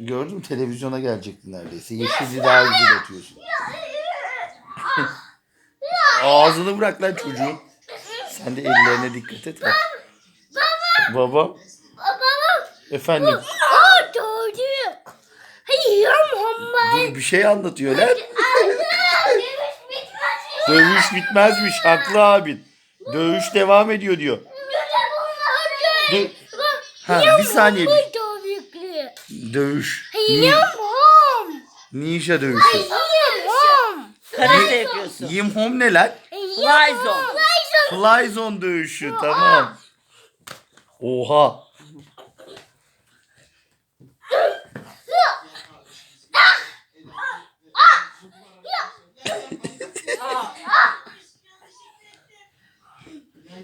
Gördün mü televizyona gelecekti neredeyse. Yeşilli daha güzel atıyorsun. Ağzını bırak lan çocuğun. Sen de ellerine dikkat et. Bak. Baba. Babam. Efendim. Dur bir şey anlatıyor lan. Dövüş bitmezmiş. Haklı abin. Dövüş devam ediyor diyor. Dur. Ha bir saniye. Doğruklu. Dövüş. Hayır ham. Ninja dövüşü. Hayır ham. Karate yapıyorsun. Yim hom ne lan? Fly zone. Fly zone dövüşü tamam. Oha.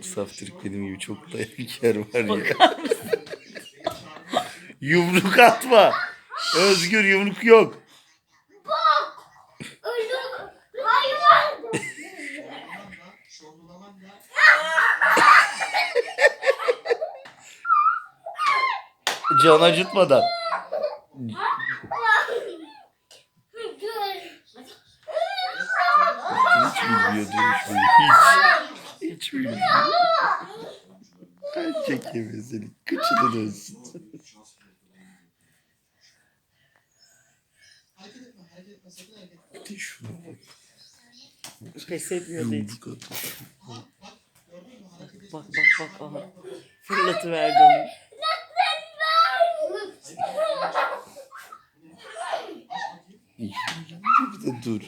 Saftirik benim gibi çok dayak yer var ya. Yumruk atma. Özgür yumruk yok. Öldüm. Hayvan. Can acıtmadan. Hiç bilmiyor dövüşmeyi. Hiç. Hiç bilmiyor. Ay çekemez seni. Kıçını dönsün. Bir de şuna bak. Pes etmiyor dedi. Yumruk atıyor. Bak bak bak aha. Fırlatıverdi onu. Bir de dur.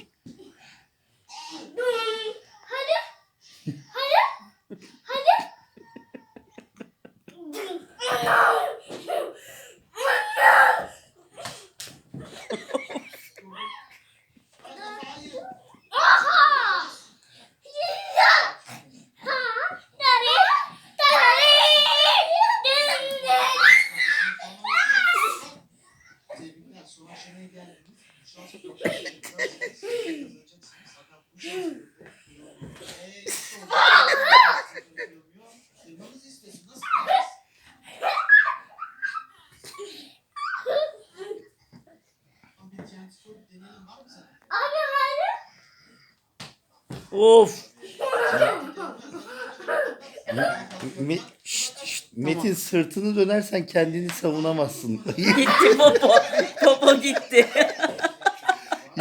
Of. Me- Şşt, şşt. Metin sırtını dönersen kendini savunamazsın. Gitti popo. Popo gitti.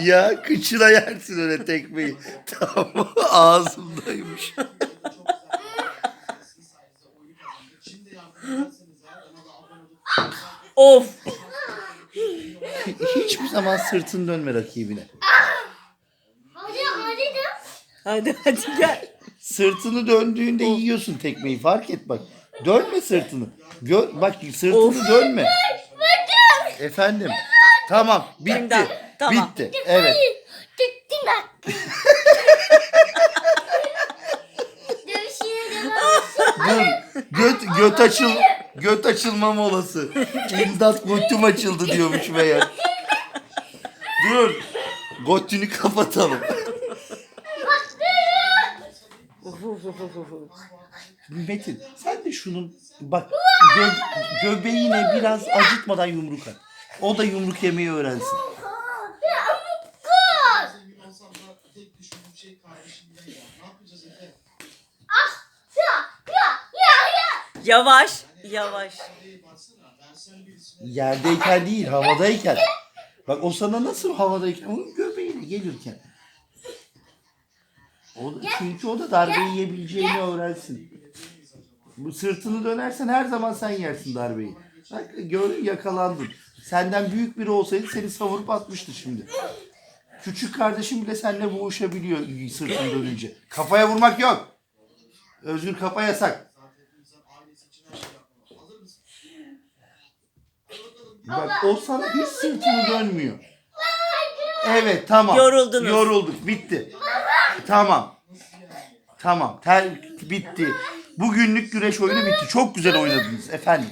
ya kıçına yersin öyle tekmeyi. Tamam ağzımdaymış. Of. Hiçbir zaman sırtını dönme rakibine. Hadi hadi gel. Sırtını döndüğünde yiyorsun tekmeyi fark et bak. Dönme sırtını. Gör, bak sırtını Of. dönme. Efendim. Tamam bitti. Tamam. Bitti. Evet. Dur. Göt, göt açıl göt açılma molası. İmdat götüm açıldı diyormuş meğer. Dur. Götünü kapatalım. Metin sen de şunun bak gö- göbeğine biraz acıtmadan yumruk at. O da yumruk yemeyi öğrensin. Yavaş. Yavaş. Yerdeyken değil havadayken. Bak o sana nasıl havadayken onun göbeğine gelirken. O, çünkü o da darbe yiyebileceğini öğrensin. Bu sırtını dönersen her zaman sen yersin darbeyi. Bak gördün yakalandın. Senden büyük biri olsaydı seni savurup atmıştı şimdi. Küçük kardeşim bile seninle boğuşabiliyor sırtını dönünce. Kafaya vurmak yok. Özgür kafa yasak. Bak o sana hiç sırtını dönmüyor. Evet tamam. Yoruldunuz. Yorulduk bitti. Tamam. Tamam. Ter, bitti. Bugünlük güreş oyunu bitti. Çok güzel oynadınız efendim.